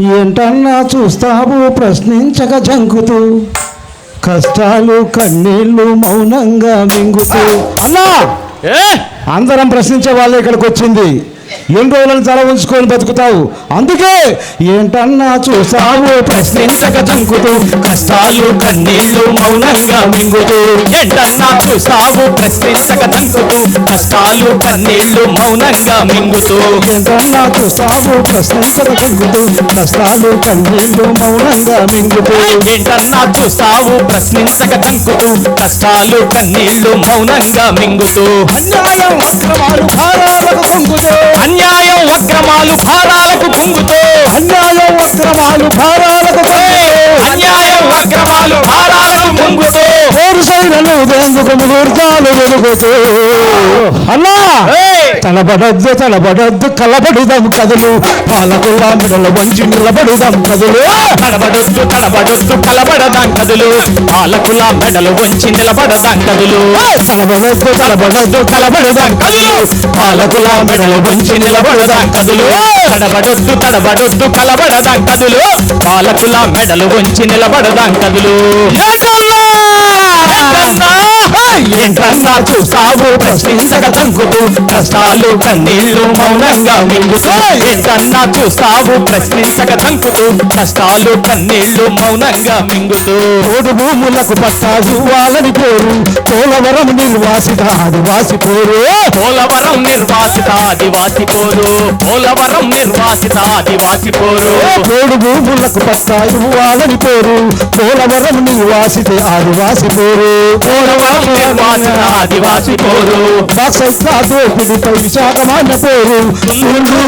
ఏంటన్నా చూస్తావు? ప్రశ్నించక జంకుతూ. కష్టాలు కన్నీళ్ళు మౌనంగా మింగుతూ. అన్నా! ఏ? అందరం ప్రశ్నించే వాళ్ళే ఇక్కడికి వచ్చింది. ఎన్ని రోజులను తల ఉంచుకొని బతుకుతావు. అందుకే ఏంటన్నా చూస్తావు ప్రశ్నించక జంకుతూ కష్టాలు కన్నీళ్ళు మౌనంగా మింగుతూ. ఏంటన్నా చూస్తావు ప్రశ్నించక తంకుతూ కష్టాలు కన్నీళ్ళు మౌనంగా మింగుతూ. ఏంటన్నా చూస్తావు ప్రశ్నించక జంకుతూ కష్టాలు కన్నీళ్ళు మౌనంగా మింగుతూ. ఏంటన్నా చూస్తావు ప్రశ్నించక తంకుతూ కష్టాలు కన్నీళ్ళు మౌనంగా మింగుతూ. అన్యాయం అక్రమాలు భారాలకు పొంగుతూ అన్యాయం అక్రమాలు భారాలకు కుంగుతూ అన్యాయం అక్రమాలు భారాలకు అన్యాయం అక్రమాలు భారాలకు కుంగుతూ పోరు సైరలు దేందుకు ముహూర్తాలు వెలుగుతూ. అన్నా! తలబడద్దు తలబడద్దు కలబడుదాం కదులు. పాలకుల మెడల వంచి నిలబడుదాం కదులు. తడబడొద్దు తడబడొద్దు కలబడదాం కదులు. పాలకుల మెడలు వంచి నిలబడదాం కదులు. తలబడద్దు తలబడద్దు కలబడుదాం కదులు. పాలకుల మెడలు వంచి నిలబడదాం కదులు. తడబడొద్దు తడబడొద్దు కలబడదాం కదులు. పాలకుల మెడలు వంచి నిలబడదాం కదులు. ఏంటన్నా చూస్తావు ప్రశ్నించక తంకుతూ కష్టాలు కన్నీళ్ళు మౌనంగా మింగుతూ ఏంటన్నా చూస్తావు ప్రశ్నించక తంకుతూ కష్టాలు కన్నీళ్ళు మౌనంగా మింగుతూ. ఓడు భూములకు పట్టా ఇవ్వాలని కోరు. పోలవరం నిర్వాసిత ఆదివాసి పోరు. పోలవరం నిర్వాసిత ఆదివాసి పోరు. పోలవరం నిర్వాసిత ఆదివాసి పోరు. ఓడు భూములకు పట్టా ఇవ్వాలని పోరు పోలవరం నిర్వాసిత ఆదివాసి పోరు. పోలవరం నిర్వాసిత ఆదివాసి పోరు బాక్సైట్ల దోపిడిపై విశాఖమాన్య పోరు. తుండూరు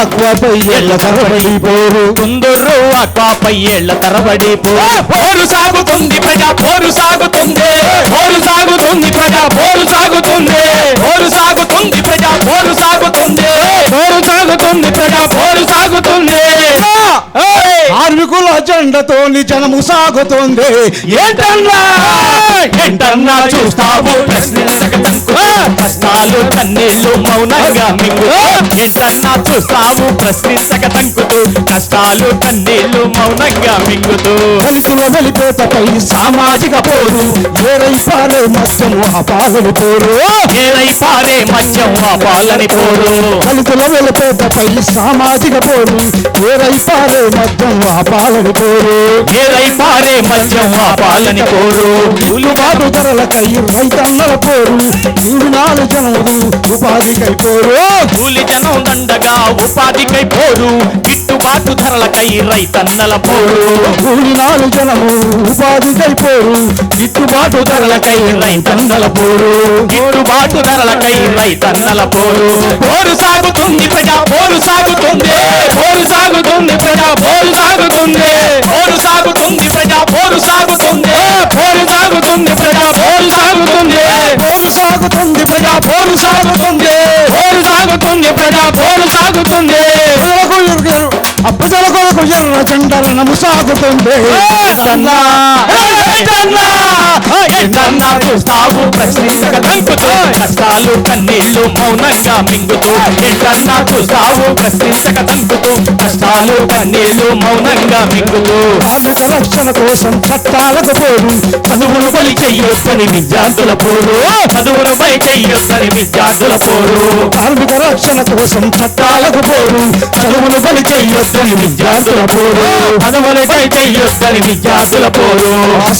ఆక్వాపై ఎల్ల తరబడి పోరు. కుందూరు అక్వాపై ఏళ్ళ తరబడి పోరు. సాగుతుంది ప్రజా పోరు సాగుతుంది. పోరు సాగుతుంది ప్రజా పోరు సాగుతుంది. పోరు సాగుతుంది ప్రజా పోరు సాగుతుంది. పోరు సాగుతుంది ప్రజా పోరు సాగుతుంది. కార్మికుల జెండతో జనము సాగుతుంది. ఏంటన్నా? ఏంటన్నా చూస్తావు? కష్టాలు కన్నీళ్ళు మౌనంగా మింగు. ఏంటన్నా చూస్తావు? ప్రశ్నించక తంకుతూ కష్టాలు కన్నీళ్ళు మౌనంగా మింగుతూ. దళితుల వెలిపేటపై సామాజిక పోరు. ఏరై పాలే మత్స్యము ఆ పాలని పోరు. ఏరై పారే మద్యం ఆ పాలని పోరు. దళితుల వెలిపేటపై సామాజిక పోరు. ఏరై పాలే మద్యం ఆ పాలని పోరు ఏరై పారే మద్యం ఆ పాలని పోరు ఉలుబాటు ధరలకై రైతన్నల పోరు. జీవనాలు జనములు ఉపాధికై పోరు. కూలి జనం దండగా ఉపాధికై పోరు. గిట్టుబాటు ధరలకై రైతన్నల పోరు. కూలినాలు జనము ఉపాధికై పోరు. గిట్టుబాటు ధరలకై రైతన్నల పోరు. గిట్టుబాటు ధరలకై రైతన్నల పోరు. పోరు సాగుతుంది ప్రజా పోరు సాగుతుంది. పోరు సాగుతుంది ప్రజా పోరు సాగుతుంది. పోరు సాగుతుంది ప్రజా పోరు సాగుతుంది. పోరు సాగుతుంది ప్రజా పోరు సాగుతుంది. పోరు సాగుతుంది ప్రజా పోరు సాగుతుంది. పోరు సాగుతుంది ప్రజా పోరు సాగుతుంది. అప్పజల కొరకు ఎర్ర జెండలను సాగుతుంది ఏంటన్నా చూస్తావు? ప్రశ్నించక తంకుతూ కష్టాలు కన్నీళ్ళు మౌనంగా మింగుతూ ఏంటన్నా చూస్తావు? ప్రశ్నించక తంకుతూ కష్టాలు కన్నీళ్ళు మౌనంగా మింగుతూ కార్మిక రక్షణ కోసం చట్టాలకు పోరు చదువును బలి చెయ్యొద్దని విద్యార్థుల పోరు. చదువును బలి చెయ్యొద్దని విద్యార్థుల పోరు. కార్మిక రక్షణ కోసం చట్టాలకు పోరు చదువును బలి చెయ్యొద్దని విద్యార్థుల పోరు. చదువును బలి చెయ్యొద్దని విద్యార్థుల పోరు.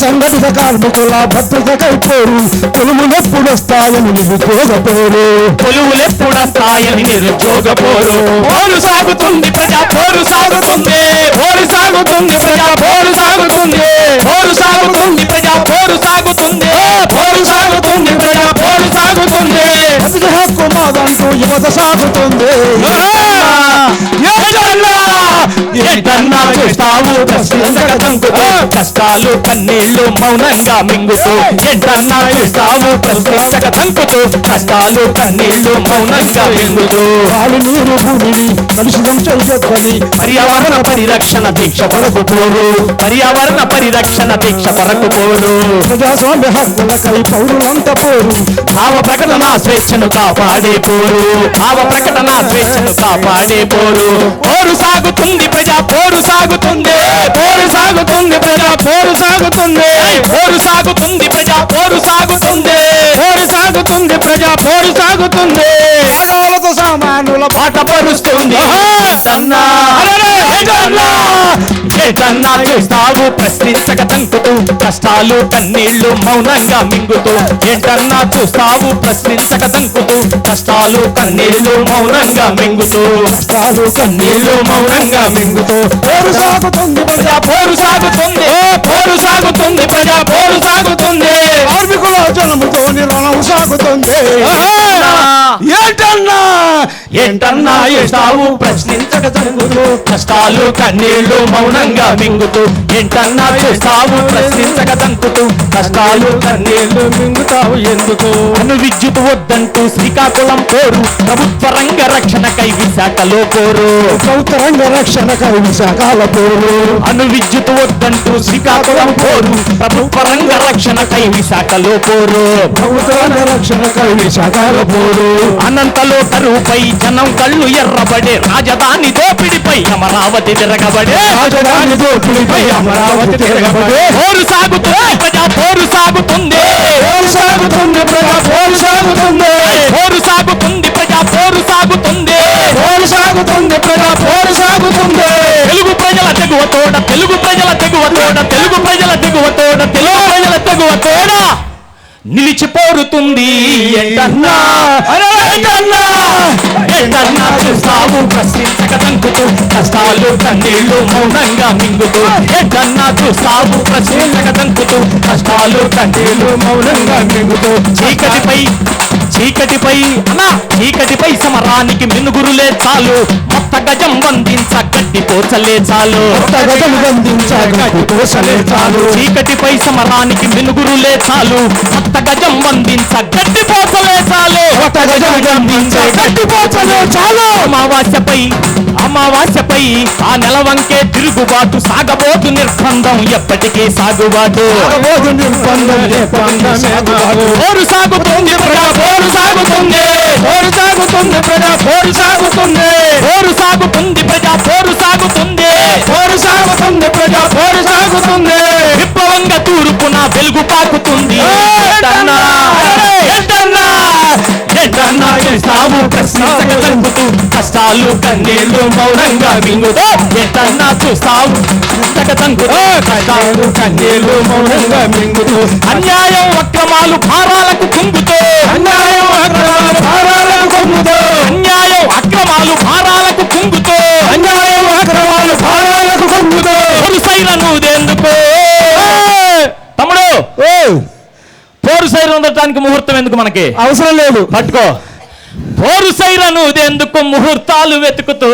అసంఘటిత కార్మికుల భద్రతకై పోరు కొలుములెప్పుడు వస్తాయని నిరుద్యోగ పోరు కొలువులెప్పుడస్తాయని నిరుద్యోగ పోరు పోరు సాగుతుంది ప్రజా పోరు సాగుతుంది. పోరు సాగుతుంది ప్రజా పోరు సాగుతుంది. పోరు సాగుతుంది ప్రజా పోరు సాగుతుంది. పోరు సాగుతుంది ప్రజా పోరు సాగుతుంది. హక్కు మాదంటూ యువత సాగుతుంది? చూస్తావు. కష్టాలు కన్నీళ్ళు మౌనంగా మింగుతూ ఏంటన్నా చూస్తావు? తంకుతూ కష్టాలు కన్నీళ్ళు మౌనంగా మింగుతూ. నీరు భూమిని కలుషితం పర్యావరణ పరిరక్షణ దీక్ష కొరకు పోరు పర్యావరణ పరిరక్షణ దీక్ష కొరకు పోరు ప్రజాస్వామ్య హక్కులకై పౌరులంత పోరు భావ ప్రకటన స్వేచ్ఛను కాపాడే పోరు భావ ప్రకటన స్వేచ్ఛను కాపాడే పోరు పోరు సాగుతుంది ప్రజా పోరు సాగుతుంది పోరు సాగుతుంది ప్రజా పోరు సాగుతుంది. పోరు సాగుతుంది ప్రజా పోరు సాగుతుంది. పోరు సాగుతుంది ప్రజా పోరు సాగుతుంది. ఆడవాళ్ళతో సామా సామానుల పాట పరుస్తుంది చూస్తావు ప్రశ్నించక తంకుతూ కష్టాలు కన్నీళ్ళు మౌనంగా మింగుతూ ఏంటన్నా చూస్తావు ప్రశ్నించక తంకుతూ కష్టాలు కన్నీళ్ళు మౌనంగా మింగుతూ కష్టాలు కన్నీళ్ళు మౌనంగా మింగుతూ. పోరు సాగుతుంది ప్రజా పోరు సాగుతుంది. పోరు సాగుతుంది ప్రజా పోరు సాగుతుంది. కార్మికుల జనముతో రుణం సాగుతుంది. ఏంటన్నా? ఏంటన్నా ఏస్తావు ప్రశ్నించక జరుగుతూ కష్టాలు కన్నీళ్ళు మౌనంగా మింగుతూ ఏంటన్నా చేస్తావు ప్రశ్నించక తంకుతూ కష్టాలు కన్నీళ్ళు మింగుతావు ఎందుకు? అను విద్యుత్ వద్దంటూ శ్రీకాకుళం పోరు ప్రభుత్వ రంగ రక్షణకై విశాఖలో కోరు సౌతరంగ రక్షణ విశాఖల పోరు. అను విద్యుత్ వద్దంటూ శ్రీకాకుళం పోరు ప్రభుత్వ రంగ రక్షణకై విశాఖలో కోరు సౌతరంగ రక్షణ విశాఖల పోరు. అనంతలో కరువుపై జనం కళ్ళు ఎర్రబడే రాజధాని దోపిడిపై అమరావతి తిరగబడే. రాజధాని దోపిడిపై అమరావతి తిరగబడే. పోరు సాగుతుంది ప్రజా పోరు సాగుతుంది. పోరు సాగుతుంది ప్రజా పోరు సాగుతుంది. పోరు సాగుతుంది ప్రజా పోరు సాగుతుంది. పోరు సాగుతుంది ప్రజా పోరు సాగుతుంది. తెలుగు ప్రజల తెగువ తోడ తెలుగు ప్రజల తెగువ తోడ తెలుగు ప్రజల తెగువ తోడ తెలుగు ప్రజల తెగువ తోడ. నిలిచి పోరుతుంది ఎంటన్నా అరే చూస్తావు ప్రశ్నించక తంకుతూ కష్టాలు కన్నీళ్ళు మౌనంగా మింగుతూ ఎంటన్నా చూస్తావు ప్రశ్నించక తంకుతూ కష్టాలు కన్నీళ్ళు మౌనంగా మింగుతూ చీకటిపై చీకటిపై చీకటిపై సమరానికి మినుగురులే చాలు. మొత్త గజం వందించ గడ్డి పోచలే చాలు. చాలు. చీకటిపై సమరానికి మినుగురులే చాలు. కొత్త గజం వందించ గడ్డి పోసలే చాలు. కొత్త గజము బంధించే గట్టి పోచలే చాలు. అమావాస్యపై అమావాస్యపై ఆ నెలవంకే తిరుగుబాటు సాగబోతు నిర్బంధం ఎప్పటికీ సాగుబాటు. పోరు సాగుతుంది ప్రజా పోరు సాగుతుంది. పోరు సాగుతుంది ప్రజా పోరు సాగుతుంది. పోరు సాగుతుంది ప్రజా పోరు సాగుతుంది. పోరు సాగుతుంది ప్రజా పోరు సాగుతుంది. విప్లవంగా తూర్పున వెలుగు పాకుతుంది. చేస్తావు ప్రశ్నించక కష్టాలు కన్నీళ్ళు మౌనంగా మింగుతూ ఏంటన్నా చూస్తావు? కష్టాలు కన్నీళ్ళు మౌనంగా మింగుతూ. అన్యాయం అక్రమాలు భారాలకు కుంగుతూ అన్యాయం అక్రమాలు భారాలకు కొంగుతూ అన్యాయం అక్రమాలు భారాలకు కుంగుతూ అన్యాయం అక్రమాలు భారాలకు కొంగుతూ పోరుసైన నువ్వెందుకు తమ్ముడు పోరు సైర ఉండటానికి ముహూర్తం ఎందుకు మనకి? అవసరం లేదు. పట్టుకో. పోరుసైరను ఎందుకు ముహూర్తాలు వెతుకుతూ.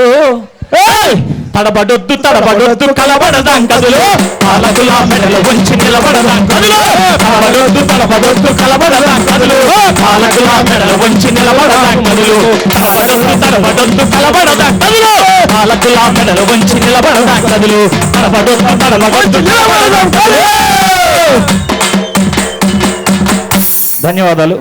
తడబడొద్దు తడబడొద్దు కలబడదాం కదులు పాలకుల మెడలు వంచి నిలబడదాం కదులు తడబడొద్దు తడబడొద్దు కలబడదాం కదులు పాలకుల మెడలు వంచి నిలబడదాం కదులు తడబడొద్దు తడబడొద్దు కలబడదాం కదులు పాలకుల మెడలు వంచి నిలబడదాం కదులు తడబడొద్దు తడబడొద్దు నిలబడదాం కదులు ధన్యవాదాలు.